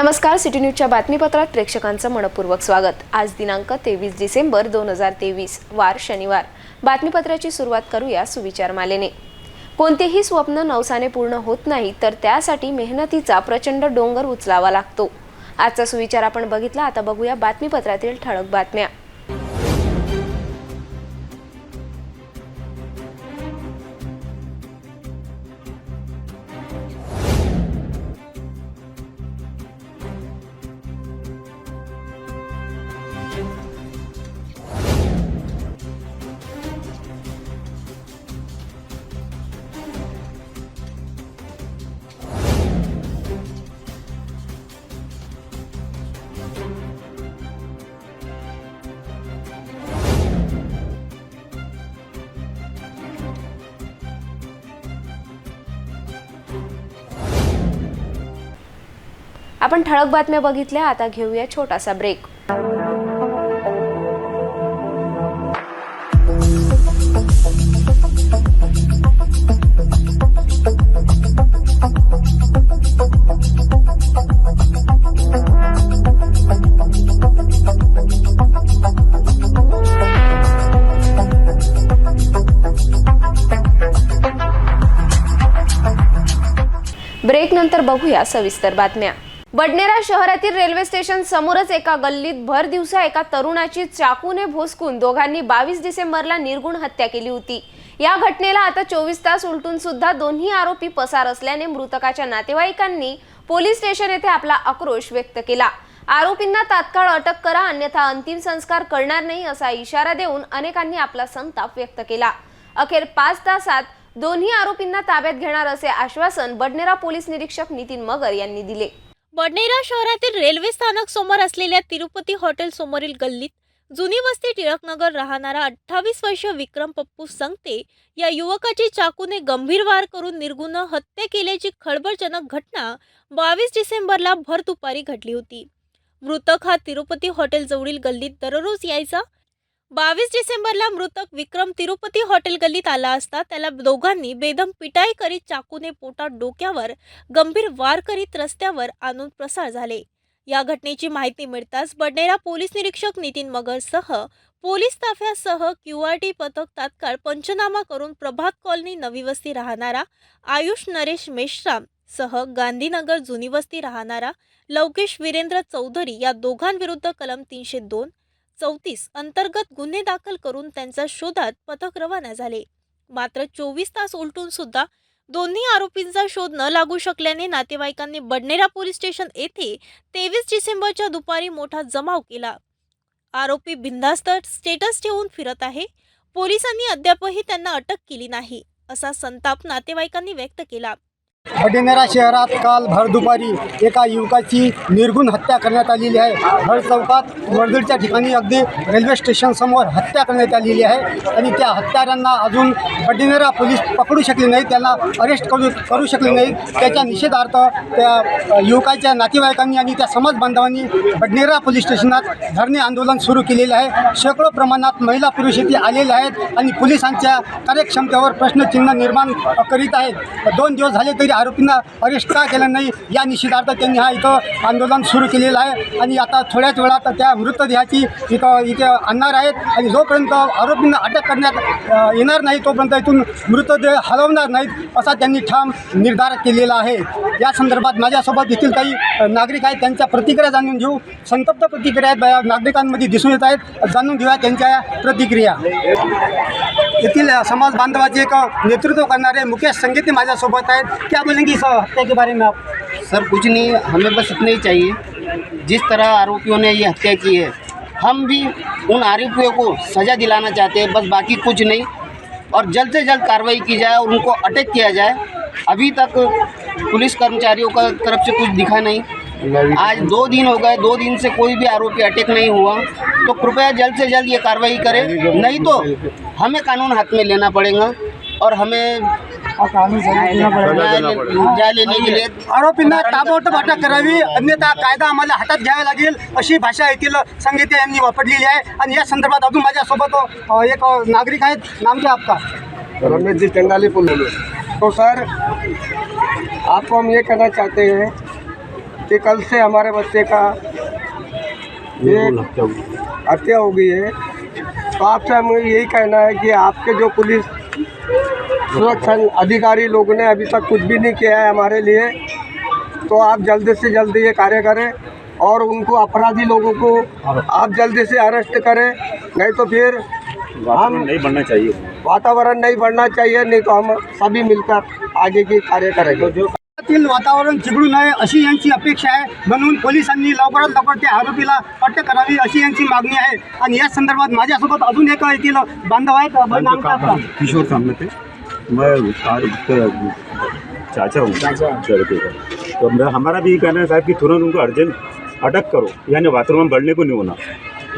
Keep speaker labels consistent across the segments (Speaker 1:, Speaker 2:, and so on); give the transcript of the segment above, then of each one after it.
Speaker 1: नमस्कार सिटी न्यूजच्या बातमीपत्रात प्रेक्षकांचं मनपूर्वक स्वागत. आज दिनांक तेवीस डिसेंबर दोन हजार तेवीस वार शनिवार. बातमीपत्राची सुरुवात करूया सुविचार मालेने. कोणतेही स्वप्न नवसाने पूर्ण होत नाही तर त्यासाठी मेहनतीचा प्रचंड डोंगर उचलावा लागतो. आजचा सुविचार आपण बघितला आता बघूया बातमीपत्रातील ठळक बातम्या. आपण ठळक बातम्या बघितल्या आता घेऊया छोटासा ब्रेक ब्रेक नंतर बघूया सविस्तर बातम्या. बडनेरा शहरातील रेल्वे स्टेशन समोरच एका गल्लीत भर दिवसा एका तरुणाची चाकूने भोसकून दोघांनी बावीस डिसेंबरला निर्गुण हत्या केली होती. या घटनेला आता चोवीस तास उलटून सुद्धा दोन्ही आरोपी पसार असल्याने मृतकाच्या नातेवाईकांनी पोलीस स्टेशन येथे आपला आक्रोश व्यक्त केला. आरोपींना तात्काळ अटक करा अन्यथा अंतिम संस्कार करणार नाही असा इशारा देऊन अनेकांनी आपला संताप व्यक्त केला. अखेर पाच तासात दोन्ही आरोपींना ताब्यात घेणार असे आश्वासन बडनेरा पोलीस निरीक्षक नितीन मगर यांनी दिले.
Speaker 2: बडनेरा शहरातील रेल्वे स्थानक समोर असलेल्या तिरुपती हॉटेल समोरील गल्लीत जुनी वस्ती टिळकनगर राहणारा अठ्ठावीस वर्ष विक्रम पप्पू संगते या युवकाची चाकूने गंभीर वार करून निर्गुण हत्या केल्याची खळबळजनक घटना बावीस डिसेंबरला भर दुपारी घडली होती. मृतक हा तिरुपती हॉटेलजवळील गल्लीत दररोज यायचा बावीस डिसेंबरला मृतक विक्रम तिरुपती हॉटेल गल्लीत आला असता त्याला दोघांनी बेदम पिटाई करीत चाकूने पोटात डोक्यावर गंभीर वार करीत रस्त्यावर आणून प्रसार झाले. या घटनेची माहिती मिळताच बडनेरा पोलीस निरीक्षक नितीन मगरसह पोलीस ताफ्यासह क्यू आर टी पथक तात्काळ पंचनामा करून प्रभात कॉलनी नवी वस्ती राहणारा आयुष नरेश मेश्राम सह गांधीनगर जुनी वस्ती राहणारा लवकेश वीरेंद्र चौधरी या दोघांविरुद्ध कलम तीनशे दोन चौतीस अंतर्गत गुन्हे दाखल करून त्यांच्या शोधात पथक रवाना झाले. मात्र चोवीस तास उलटून सुद्धा दोन्ही आरोपींचा शोध न लागू शकल्याने नातेवाईकांनी बडनेरा पोलीस स्टेशन येथे तेवीस डिसेंबरच्या दुपारी मोठा जमाव केला. आरोपी बिनधास्त स्टेटस ठेवून फिरत आहे. पोलिसांनी अद्यापही त्यांना अटक केली नाही असा संताप नातेवाईकांनी व्यक्त केला.
Speaker 3: बडनेरा शहरात काल भर दुपारी एका युवकाची निर्गुण हत्या करण्यात आलेली आहे. भर चौकात वर्दळच्या ठिकाणी अगदी रेल्वे स्टेशनसमोर हत्या करण्यात आलेली आहे आणि त्या हत्यारांना अजून बडनेरा पोलीस पकडू शकले नाही त्यांना अरेस्ट करू करू शकले नाही त्याच्या निषेधार्थ त्या युवकाच्या नातेवाईकांनी आणि त्या समाज बांधवांनी बडनेरा पोलीस स्टेशनात धरणे आंदोलन सुरू केलेले आहे. शेकडो प्रमाणात महिला पुरुष येथे आलेले आहेत आणि पोलिसांच्या कार्यक्षमतेवर प्रश्नचिन्ह निर्माण करीत आहेत. दोन दिवस झाले तरी आरोपींना अरेस्ट का केलं नाही? या निषेधार्थ त्यांनी हा इथं आंदोलन सुरू केलेलं आहे. आणि आता थोड्याच वेळात त्या मृतदेहाची इथं इथे आणणार आहेत. आणि जोपर्यंत आरोपींना अटक करण्यात येणार नाही तोपर्यंत इथून मृतदेह हलवणार नाहीत असा त्यांनी ठाम निर्धार केलेला आहे. या संदर्भात माझ्यासोबत येथील काही नागरिक आहेत त्यांच्या प्रतिक्रिया जाणून घेऊ. संतप्त प्रतिक्रिया आहेत या नागरिकांमध्ये दिसून येत आहेत. जाणून घेऊया त्यांच्या प्रतिक्रिया. येथील समाज बांधवाचे एक नेतृत्व करणारे मुकेश संगीती माझ्यासोबत आहेत. क्या बोलेंगे इस हत्या के बारे में आप?
Speaker 4: सर, कुछ नहीं, हमें बस इतना ही चाहिए। जिस तरह आरोपियों ने ये हत्या की है, हम भी उन आरोपियों को सज़ा दिलाना चाहते हैं, बस बाकी कुछ नहीं। और जल्द से जल्द कार्रवाई की जाए और उनको अटैक किया जाए, अभी तक पुलिस कर्मचारियों का तरफ़ से कुछ दिखा नहीं। आज दो दिन हो गए, दो दिन से कोई भी आरोपी अटैक नहीं हुआ। तो कृपया जल्द से जल्द ये कार्रवाई करें, नहीं तो हमें कानून हाथ में लेना पड़ेगा और हमें
Speaker 3: आरोपींना ताबडतोब अटक करावी. अन्यथा कायदा आम्हाला हातात घ्यावा लागेल अशी भाषा येथील संगीते यांनी वापरलेली आहे. आणि या संदर्भात अजून माझ्यासोबत एक नागरिक आहेत. नामचे आपका.
Speaker 5: रमेश जी चंडाली पुल तो सर आपको हम ये कहना चाहते हैं कि कल से हमारे बच्चे का एक हत्या हो गई है। तो आपसे हमें यही कहना है कि आपके जो पुलिस सुरक्षा अधिकारी लोगों ने अभी तक कुछ भी नहीं किया है हमारे लिए। तो आप जल्द से जल्द ये कार्य करें और उनको अपराधी लोगों को आप जल्दी से अरेस्ट करें नहीं तो फिर हम
Speaker 6: नहीं बढ़ना चाहिए।
Speaker 5: वातावरण नहीं बढ़ना चाहिए नहीं तो हम सभी मिलकर आगे की कार्य करेंगे।
Speaker 3: तील वातावरण चिघळू नये अशी यांची अपेक्षा आहे म्हणून पोलिसांनी लवकरात लवकर त्या आरोपीला अटक करावी अशी यांची मागणी आहे. आणि या संदर्भात माझ्यासोबत अजून एक येथील बांधव आहेत आपलं?
Speaker 6: किशोर सामने मैं चाचा हूँ लड़के का तो हमारा भी कहना है साहब कि तुरंत उनको अर्जेंट अटक करो यानी बाथरूम में बढ़ने को नहीं होना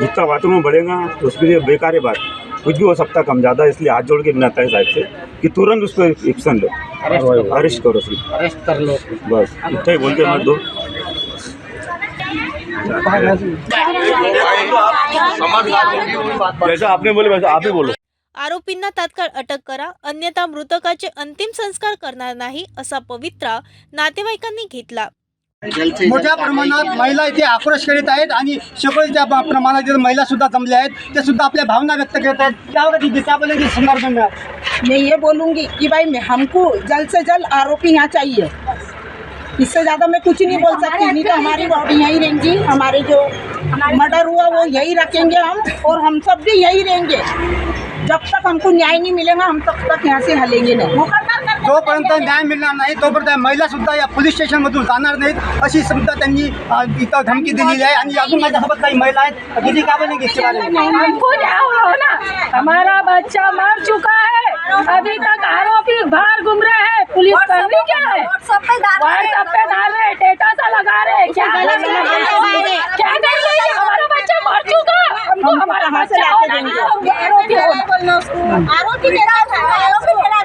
Speaker 6: जितना बाथरूम बढ़ेगा तो उसके लिए बेकार है बात कुछ भी हो सकता है कम ज़्यादा इसलिए हाथ जोड़ के बिनाता है साहब से कि तुरंत उस पर एक्शन लो अरेस्ट करो सिर्फ़
Speaker 4: अरेस्ट कर लो
Speaker 6: बस इतना ही बोल के मत दो जैसा आपने बोले वैसा आप ही बोलो।
Speaker 2: आरोपींना तात्काळ अटक करा अन्यथा मृतकाचे अंतिम संस्कार करणार नाही असा पवित्रा नातेवाईकांनी घेतला.
Speaker 3: मोठ्या प्रमाणात महिला इथे आक्रोश करीत आहेत आणि शेकडोच्या ब- प्रमाणात इथे महिला सुद्धा जमल्या आहेत ते सुद्धा आपल्या भावना व्यक्त करत आहेत. त्यावर संदर्भ मिळाला
Speaker 7: मैं ये बोलूंगी कि भाई मैं हमको जल्द से जल्द आरोपी यहाँ चाहिए। इससे ज़्यादा मैं कुछ नहीं बोल सकती नहीं तो हमारी बॉडी यहीं रहेंगी हमारे जो मर्डर हुआ वो यही रखेंगे हम और हम सब भी यही रहेंगे। जब तक हमको न्याय नहीं मिलेगा हम तब तक यहाँ से हलेंगे नहीं।
Speaker 3: जोपर्यंत न्याय मिळणार नाही तोपर्यंत महिला सुद्धा या पोलीस स्टेशनमधून जाणार नाहीत अशी सुद्धा त्यांनी इथं धमकी दिलेली आहे. आणि अजून माझ्यासोबत काही महिला आहेत किती का बोलेंगे इसके बारे में?
Speaker 8: हमको न्याय ना. हमारा बच्चा मर चुका अभी तक आरोपी बाहर घूम रहे हैं। पुलिस करनी क्या है? व्हाट्सएप पे डाल रहे हैं। डेटा सा लगा रहे क्या हैं? क्या कर रहे हैं? हमारा बच्चा मर चुका हमको हमारा बच्चा आरोपी
Speaker 9: आरोपी है। आरोपी ठहरा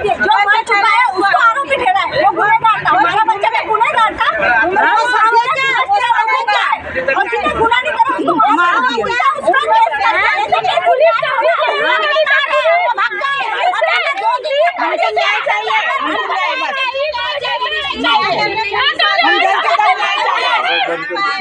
Speaker 9: दिए जो मर चुका है उसको आरोपी ठहरा है। वो गुनहगार था हमारा बच्चा का गुनहगार था। और जिसने गुनाह नहीं करा उसको मार दिया। उसका केस कर दिया पुलिस का है न्याय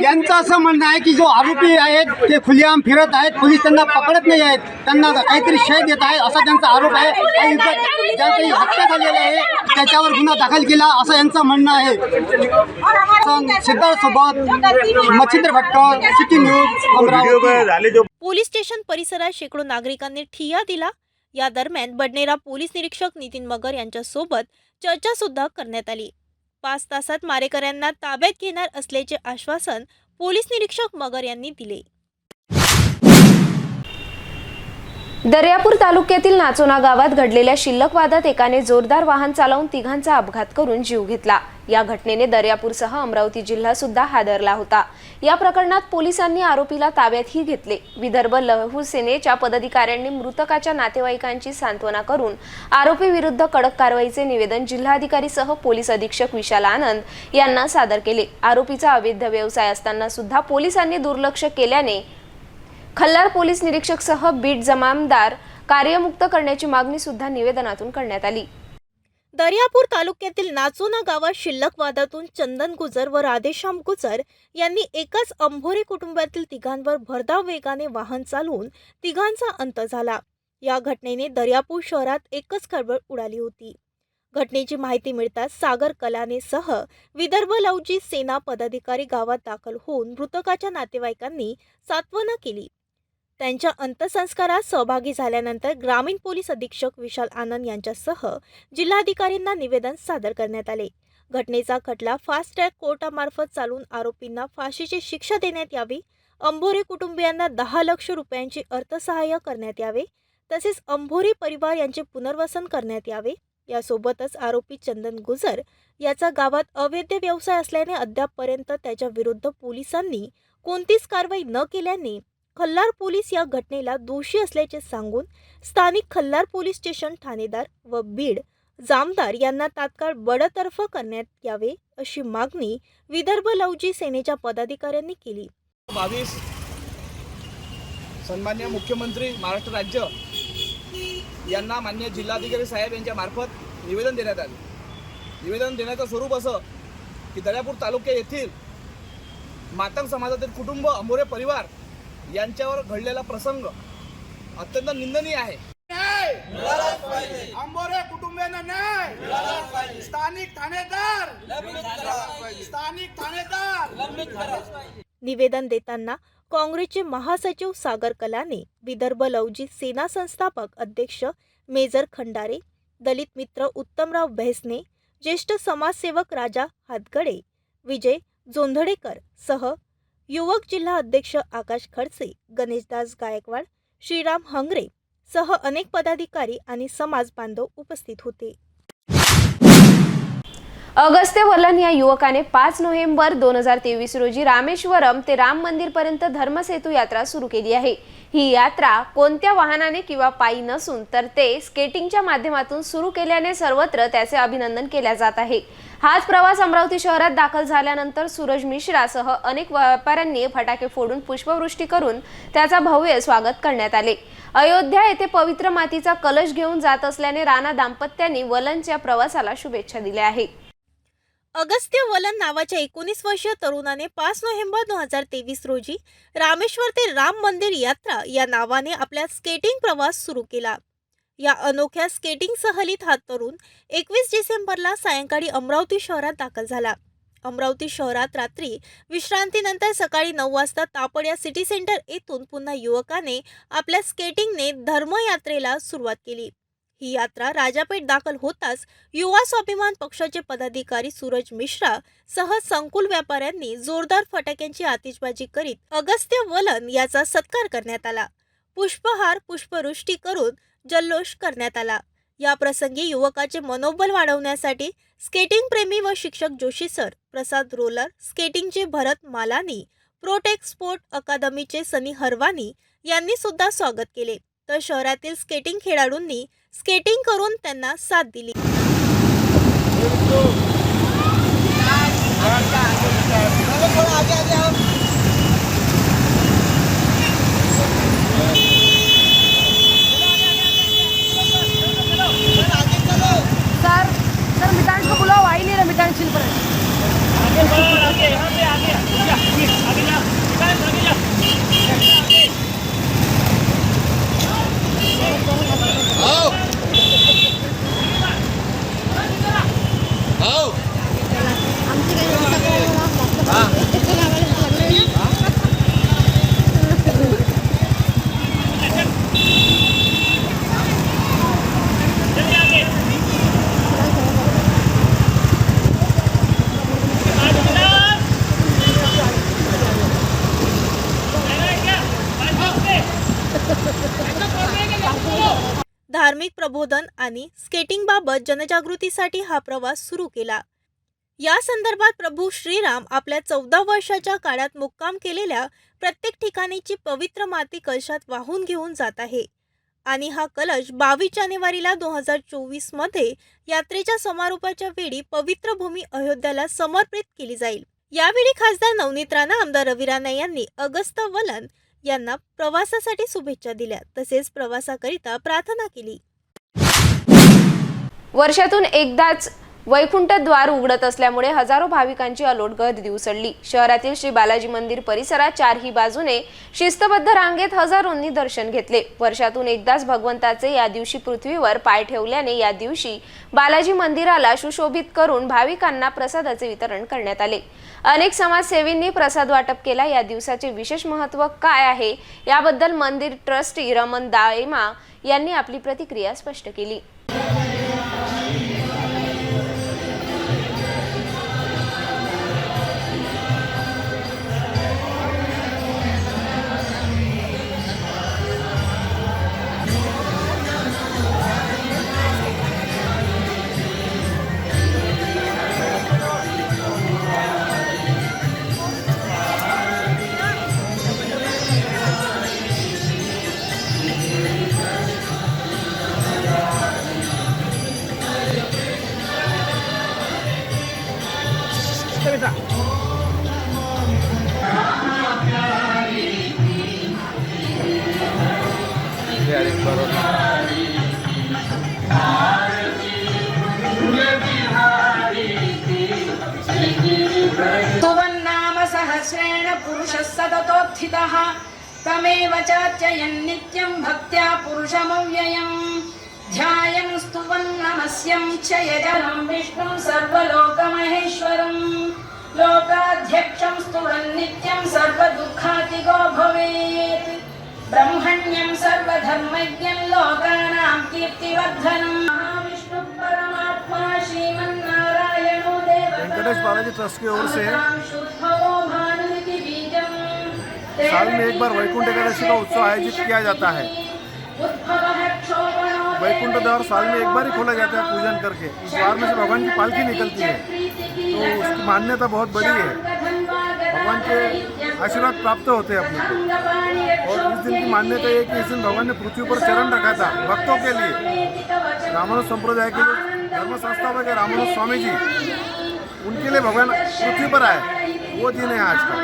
Speaker 3: यांचं असं म्हणणं आहे की जो आरोपी आहेत ते खुलेआम फिरत आहेत पोलीस त्यांना पकडत नाही आहेत त्यांना काहीतरी शय देत आहे असा त्यांचा आरोप आहे. आणि इथं ज्या काही हत्या आहे त्याच्यावर गुन्हा दाखल केला असं यांचं म्हणणं आहे. सिद्धार्थ सोबत मच्छिंद्र भटकर सिटी न्यूज़ अमरावती.
Speaker 6: जो
Speaker 2: पोलीस स्टेशन परिसरात शेकडो नागरिकांनी ठिय्या दिला या दरम्यान बडनेरा पोलीस निरीक्षक नितीन मगर यांच्यासोबत चर्चा सुद्धा करण्यात आली. पाच तासात मारेकऱ्यांना ताब्यात घेणार असल्याचे आश्वासन पोलीस निरीक्षक मगर यांनी दिले.
Speaker 1: दर्यापूर तालुक्यातील नाचोना गावात घडलेल्या शिल्लक वादात एकाने जोरदार वाहन चालवून तिघांचा अपघात करून जीव घेतला. या घटनेने दर्यापूरसह अमरावती जिल्हा सुद्धा हादरला होता. या प्रकरणात पोलिसांनी आरोपीला ताब्यातही घेतले. विदर्भ लहू सेनेच्या पदाधिकाऱ्यांनी मृतकाच्या नातेवाईकांची सांत्वना करून आरोपी विरुद्ध कडक कारवाईचे निवेदन जिल्हाधिकारीसह पोलीस अधीक्षक विशाल आनंद यांना सादर केले. आरोपीचा अवैध व्यवसाय असताना सुद्धा पोलिसांनी दुर्लक्ष केल्याने खल्लार पोलीस निरीक्षकसह बीट जमामदार कार्यमुक्त करण्याची मागणी सुद्धा निवेदनातून करण्यात आली.
Speaker 2: दर्यापूर तालुक्यातील नाचोना गावात शिल्लक वादातून चंदन गुजर व राधेश्याम गुजर यांनी एकाच अंभोरे कुटुंबातील तिघांवर भरधाव वेगाने वाहन चालवून तिघांचा अंत झाला. या घटनेने दर्यापूर शहरात एकच खळबळ उडाली होती. घटनेची माहिती मिळताच सागर कलानेसह विदर्भ लवजी सेना पदाधिकारी गावात दाखल होऊन मृतकाच्या नातेवाईकांनी सांत्वना केली. त्यांच्या अंत्यसंस्कारात सहभागी झाल्यानंतर ग्रामीण पोलीस अधीक्षक विशाल आनंद यांच्यासह जिल्हाधिकाऱ्यांना निवेदन सादर करण्यात आले. घटनेचा खटला फास्ट ट्रॅक कोर्टामार्फत चालून आरोपींना फाशीची शिक्षा देण्यात यावी अंभोरे कुटुंबियांना दहा लक्ष रुपयांचे अर्थसहाय्य करण्यात यावे तसेच अंभोरे परिवार यांचे पुनर्वसन करण्यात यावे. यासोबतच आरोपी चंदन गुजर याचा गावात अवैध व्यवसाय असल्याने अद्यापपर्यंत त्याच्या विरुद्ध पोलिसांनी कोणतीच कारवाई न केल्याने खल्लार पोलीस या घटनेला दोषी असल्याचे सांगून स्थानिक खल्लार पोलीस स्टेशन ठाणेदार व बीड जामदार यांना तात्काळ बडतर्फ करण्यात यावे अशी मागणी विदर्भ लवजी सेनेच्या पदाधिकाऱ्यांनी केली.
Speaker 10: बावीस सन्मान्य मुख्यमंत्री महाराष्ट्र राज्य यांना मान्य जिल्हाधिकारी साहेब यांच्या मार्फत निवेदन देण्यात आले. निवेदन देण्याचं स्वरूप असं की दर्यापूर तालुक्या येथील मातंग समाजातील कुटुंब अंबोरे परिवार यांच्यावर घडलेला प्रसंग अत्यंत निंदनीय आहे. आंबोरे कुटुंबियांना न्याय! स्थानिक ठाणेदार! स्थानिक ठाणेदार!
Speaker 2: निवेदन देताना काँग्रेसचे महासचिव सागर कलाने विदर्भ लवजित सेना संस्थापक अध्यक्ष मेजर खंडारे दलित मित्र उत्तमराव भेसने ज्येष्ठ समाजसेवक राजा हातगडे विजय जोंधळेकर सह युवक जिल्हा अध्यक्ष आकाश खडसे गणेशदास गायकवाड श्रीराम हंगरे सह अनेक पदाधिकारी आणि समाज बांधव उपस्थित होते.
Speaker 1: अगस्त्य वलन या युवकाने पाच नोव्हेंबर दोन हजार तेवीस रोजी रामेश्वरम ते राम मंदिरपर्यंत धर्मसेतू यात्रा सुरू केली आहे. ही यात्रा कोणत्या वाहनाने किंवा पायी नसून तर ते स्केटिंगच्या माध्यमातून सुरू केल्याने सर्वत्र त्याचे अभिनंदन केल्या जात आहे. हाच प्रवास अमरावती शहरात दाखल झाल्यानंतर सूरज मिश्रासह अनेक व्यापाऱ्यांनी फटाके फोडून पुष्पवृष्टी करून त्याचा भव्य स्वागत करण्यात आले. अयोध्या येथे पवित्र मातीचा कलश घेऊन जात असल्याने राणा दाम्पत्यांनी वलनच्या प्रवासाला शुभेच्छा दिल्या आहे
Speaker 2: अगस्त्य वलन नावाच्या एकोणीस वर्षीय तरुणाने पाच नोव्हेंबर दोन हजार तेवीस रोजी रामेश्वर ते राम मंदिर यात्रा या नावाने आपला स्केटिंग प्रवास सुरू केला. या अनोख्या स्केटिंग सहलीत हा तरुण एकवीस डिसेंबरला सायंकाळी अमरावती शहरात दाखल झाला. अमरावती शहरात रात्री विश्रांतीनंतर सकाळी नऊ वाजता तापड या सिटी सेंटर येथून पुन्हा युवकाने आपल्या स्केटिंगने धर्मयात्रेला सुरुवात केली. ही यात्रा राजापेठ दाखल होताच युवा स्वाभिमान पक्षाचे पदाधिकारी सूरज मिश्रा सह संकुल व्यापाऱ्यांनी जोरदार फटाक्यांची आतिषबाजी करीत अगस्त्य वलन याचा सत्कार करण्यात आला. पुष्पहार पुष्पवृष्टी करून जल्लोष करण्यात आला. या प्रसंगी युवकाचे मनोबल वाढवण्यासाठी स्केटिंग प्रेमी व शिक्षक जोशी सर प्रसाद रोलर स्केटिंगचे भरत मालानी प्रोटेक स्पोर्ट अकादमीचे सनी हरवानी यांनी सुद्धा स्वागत केले. तर शहरातील स्केटिंग खेळाडूंनी स्केटिंग करून त्यांना साथ दिली.
Speaker 8: सर सर मिठान को बुलाओ आई नहीं रहा मिठान छिल पर
Speaker 2: धार्मिक प्रबोधन आणि स्केटिंगबाबत जनजागृतीसाठी हा प्रवास सुरू केला. या संदर्भात प्रभू श्रीराम आपल्या चौदा वर्षाच्या काळात मुक्काम केलेल्या प्रत्येक ठिकाणीची पवित्र माती कलशात वाहून घेऊन जात आहे. आणि हा कलश बावीस जानेवारीला दोन हजार चोवीसमध्ये यात्रेच्या समारोपाच्या वेळी पवित्र भूमी अयोध्याला समर्पित केली जाईल. यावेळी खासदार नवनीत राणा आमदार रवी राणा यांनी अगस्त वलन यांना प्रवासासाठी शुभेच्छा दिल्या. तसेच प्रवासाकरिता प्रार्थना केली.
Speaker 1: वर्षातून एकदाच वैकुंठ द्वार उघडत असल्यामुळे हजारो भाविकांची अलोट गर्दी उसळली शहरातील श्री बालाजी मंदिर परिसरात चारही बाजूने शिस्तबद्ध रांगेत हजारोंनी दर्शन घेतले. वर्षातून एकदाच भगवंताचे या दिवशी पृथ्वीवर पाय ठेवल्याने या दिवशी बालाजी मंदिराला सुशोभित करून भाविकांना प्रसादाचे वितरण करण्यात आले. अनेक समाजसेवींनी प्रसाद वाटप केला. या दिवसाचे विशेष महत्त्व काय आहे याबद्दल मंदिर ट्रस्टी रमन दायमा यांनी आपली प्रतिक्रिया स्पष्ट केली.
Speaker 8: लोकाध्यक्षं स्तुवन् नित्यं सर्वदुःखातिगो भवेत्। ब्रह्मण्यं सर्वधर्मज्ञं लोकानां कीर्तिवर्धनम् महाविष्णुः परमात्मा श्रीमन्नारायणो
Speaker 5: साल में एक बार वैकुंठ एकादशी का उत्सव आयोजित किया जाता है। वैकुंठ द्वार साल में एक बार ही खोला जाता है पूजन करके। उस द्वार में से भगवान की पालकी निकलती है। तो उसकी मान्यता बहुत बड़ी है। भगवान के आशीर्वाद प्राप्त होते हैं अपने को। और इस दिन की मान्यता है कि इस दिन भगवान ने पृथ्वी पर चरण रखा था भक्तों के लिए। रामानुज संप्रदाय के धर्म संस्थापक है रामानुज स्वामी जी उनके लिए भगवान पृथ्वी पर आए। वो दिन है आज का।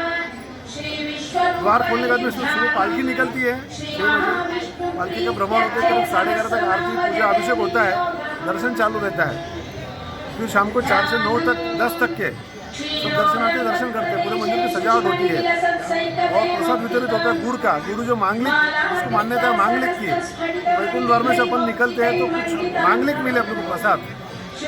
Speaker 5: द्वार खोलने के बाद में सुबह पालकी निकलती है बजे। पालकी का भ्रमण होते करीब साढ़े ग्यारह तक आरती, पूजा, अभिषेक होता है। दर्शन चालू रहता है। फिर शाम को चार से नौ तक, दस तक के सब दर्शनार्थी दर्शन करते हैं, पूरे मंदिर की सजावट होती है। और प्रसाद वितरित होता है गुड़ का। गुरु जो मांगलिक, उसको मान्यता है मांगलिक की। वैकुंठ द्वार में से अपन निकलते हैं तो कुछ मांगलिक मिले अपने को प्रसाद।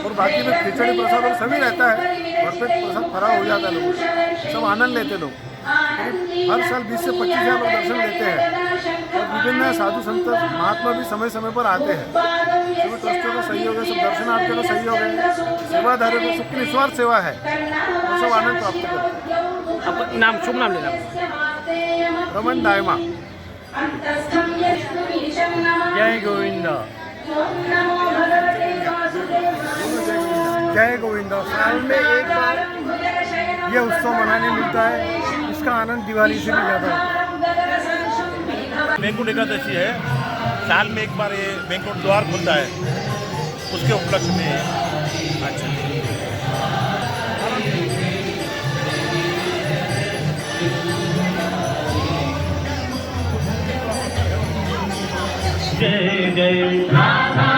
Speaker 5: और बाकी में खिचड़ी प्रसाद और सभी रहता है। भरपेट प्रसाद फरार हो जाता है लोग सब आनंद लेते लोग। हर साल बीस से पच्चीस हज़ार लोग दर्शन लेते हैं। और विभिन्न साधु संत महात्मा भी समय समय पर आते हैं। सभी ट्रस्टों का सहयोग है सब दर्शनार्थियों का सहयोग है सेवाधारियों को सबकी निस्वार्थ सेवा है। वो सब आनंद प्राप्त करते हैं।
Speaker 10: नाम शुभ नाम लेना।
Speaker 5: रमन दायमा।
Speaker 8: जय
Speaker 5: गोविंद। जय गोविंद। साल में एक बार ये उत्सव मनाने मिलता है। इसका आनंद दिवाली से भी ज़्यादा होता है।
Speaker 6: वेंकुट एकादशी है, साल में एक बार ये वेंकुट द्वार खुलता है, उसके उपलक्ष्य में अच्छा।
Speaker 11: जय जय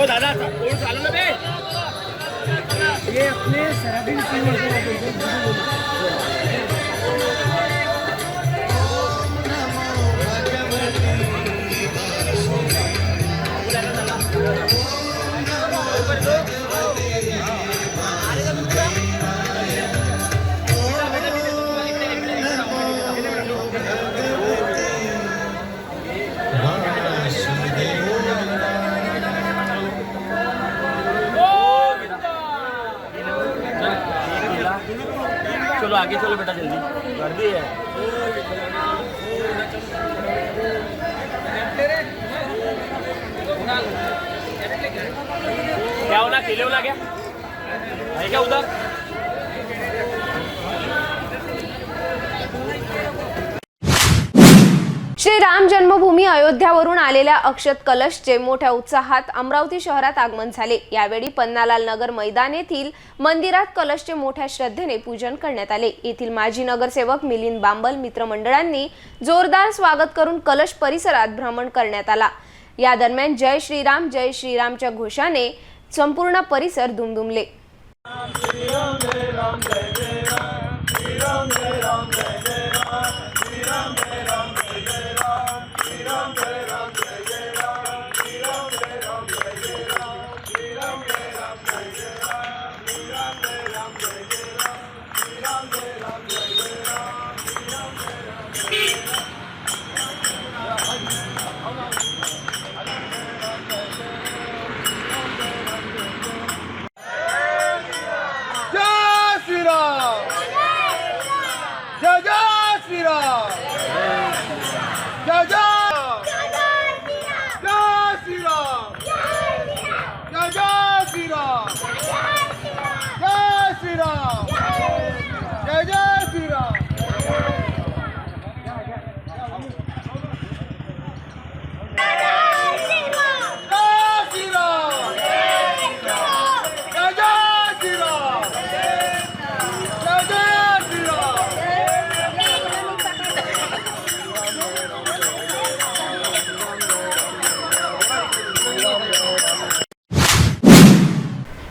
Speaker 10: हो दादा कोण चालू ना बे चलो आगे चलो बेटा जल्दी। गर्दी है। क्या होना केले होना क्या? है क्या उधर?
Speaker 1: श्री राम जन्मभूमी अयोध्यावरून आलेल्या अक्षत कलशचे मोठ्या उत्साहात अमरावती शहरात आगमन झाले. यावेळी पन्नालाल नगर मैदान येथील मंदिरात कलशचे मोठ्या श्रद्धेने पूजन करण्यात आले. येथील माजी नगरसेवक मिलिंद बांबल मित्रमंडळांनी जोरदार स्वागत करून कलश परिसरात भ्रमण करण्यात आला. या दरम्यान जय श्रीराम जय श्रीरामच्या घोषाने संपूर्ण परिसर दुमदुमले.
Speaker 11: जय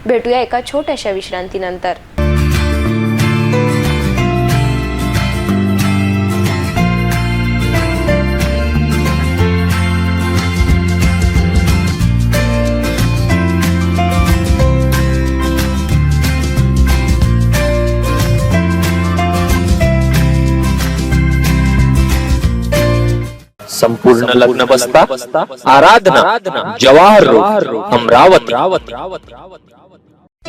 Speaker 1: भेटूया एका छोट्याशा विश्रांतीनंतर.
Speaker 12: संपूर्ण लग्न बसता आराधना जवाहर अमरावती.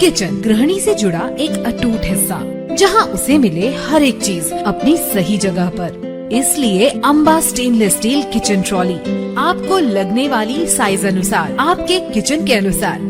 Speaker 13: किचन गृहणी से जुड़ा एक अटूट हिस्सा, जहाँ उसे मिले हर एक चीज़ अपनी सही जगह पर। इसलिए Amba stainless steel kitchen trolley आपको लगने वाली साइज़ अनुसार, आपके किचन के अनुसार।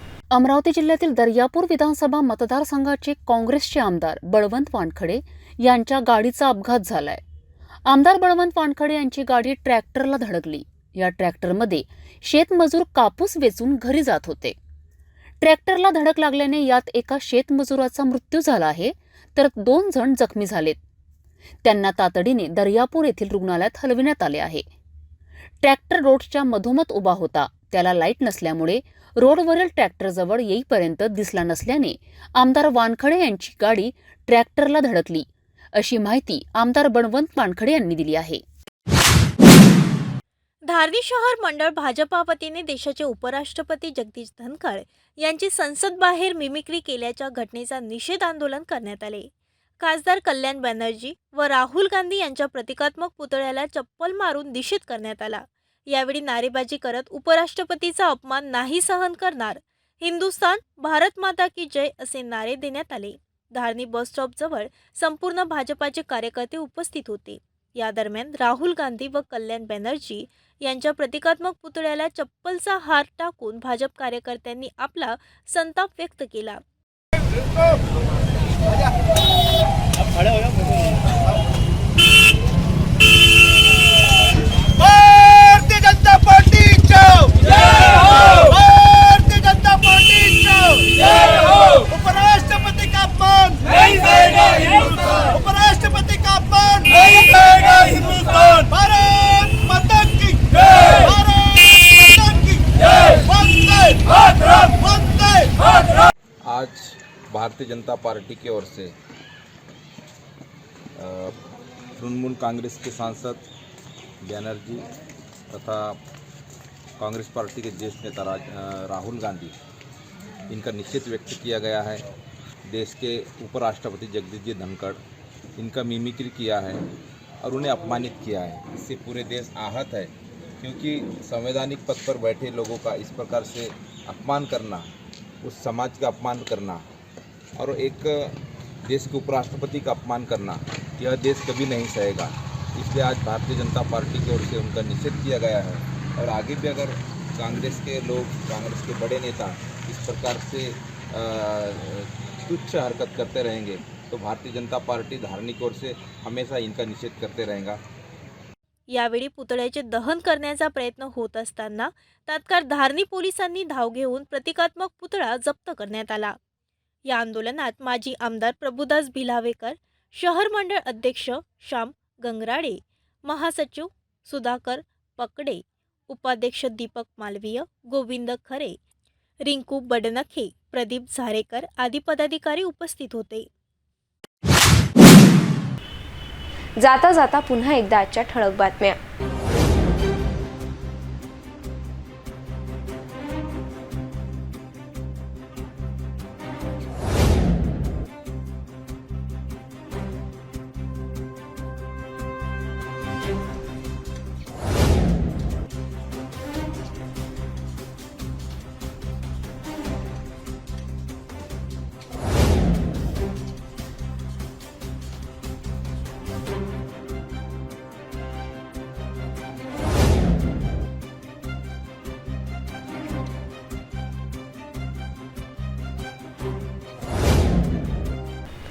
Speaker 14: अमरावती जिल्ह्यातील दर्यापूर विधानसभा मतदारसंघाचे काँग्रेसचे आमदार बळवंत वानखडे यांच्या गाडीचा अपघात झालाय. आमदार बळवंत वानखडे यांची गाडी ट्रॅक्टरला धडकली. या ट्रॅक्टरमध्ये शेतमजूर कापूस वेचून घरी जात होते. ट्रॅक्टरला धडक लागल्याने यात एका शेतमजुराचा मृत्यू झाला आहे तर दोन जण जखमी झालेत. त्यांना तातडीने दर्यापूर येथील रुग्णालयात हलविण्यात आले आहे. ट्रॅक्टर रोडच्या मधोमध उभा होता. त्याला लाइट नसल्यामुळे रोडवरील ट्रॅक्टरजवळ येईपर्यंत दिसला नसल्याने आमदार वानखडे यांची गाडी ट्रॅक्टरला धडकली. अशी माहिती आमदार बळवंत वानखडे यांनी दिली आहे.
Speaker 2: धारणी शहर मंडळ भाजपा वतीने देशाचे उपराष्ट्रपती जगदीश धनखड यांची संसद बाहेर मिमिक्री केल्याच्या घटनेचा निषेध आंदोलन करण्यात आले. खासदार कल्याण बॅनर्जी व राहुल गांधी यांच्या प्रतिकात्मक पुतळ्याला चप्पल मारून निषेध करण्यात आला. यावेळी नारेबाजी करत उपराष्ट्रपतीचा अपमान नाही सहन करणार. हिंदुस्थान भारत माता की जय असे नारे देण्यात आले. धारणी बस स्टॉपजवळ संपूर्ण भाजपाचे कार्यकर्ते उपस्थित होते. या दरम्यान राहुल गांधी व कल्याण बॅनर्जी यांच्या प्रतिकात्मक पुतळ्याला चप्पलचा हार टाकून भाजप कार्यकर्त्यांनी आपला संताप व्यक्त केला.
Speaker 5: अपमान नहीं सहेगा हिंदुस्तान। उपराष्ट्रपति का अपमान नहीं सहेगा हिंदुस्तान। भारत माता की भारत माता की वंदे मातरम वंदे मातरम
Speaker 15: आज भारतीय जनता पार्टी की ओर से तृणमूल कांग्रेस के सांसद बैनर्जी तथा कांग्रेस पार्टी के ज्येष्ठ नेता राहुल गांधी इनका निश्चित व्यक्त किया गया है। देश के उपराष्ट्रपति जगदीश जी धनखड़ इनका मिमिक्री किया है और उन्हें अपमानित किया है। इससे पूरे देश आहत है क्योंकि संवैधानिक पद पर बैठे लोगों का इस प्रकार से अपमान करना उस समाज का अपमान करना और एक देश के उपराष्ट्रपति का अपमान करना यह देश कभी नहीं सहेगा। इसलिए आज भारतीय जनता पार्टी की ओर से उनका निषेध किया गया है और आगे भी अगर कांग्रेस के लोग कांग्रेस के बड़े नेता इस प्रकार से अ, तुच्छ हरकत करते रहेंगे तो भारतीय जनता पार्टी धार्मिक ओर से हमेशा इनका निषेध करते रहेगा।
Speaker 2: यावेळी पुतळ्याचे दहन करण्याचा प्रयत्न होत असताना तात्काळ धारणी पोलिसांनी धाव घेऊन प्रतिकात्मक पुतळा जप्त करण्यात आला. या आंदोलनात माजी आमदार प्रभुदास भिलावेकर शहर मंडळ अध्यक्ष श्याम गंगराडे महासचिव सुधाकर पकडे उपाध्यक्ष दीपक मालवीय गोविंद खरे रिंकू बडनखे प्रदीप झारेकर आदी पदाधिकारी उपस्थित होते.
Speaker 1: जाता जाता पुन्हा एकदा आजच्या ठळक बातम्या.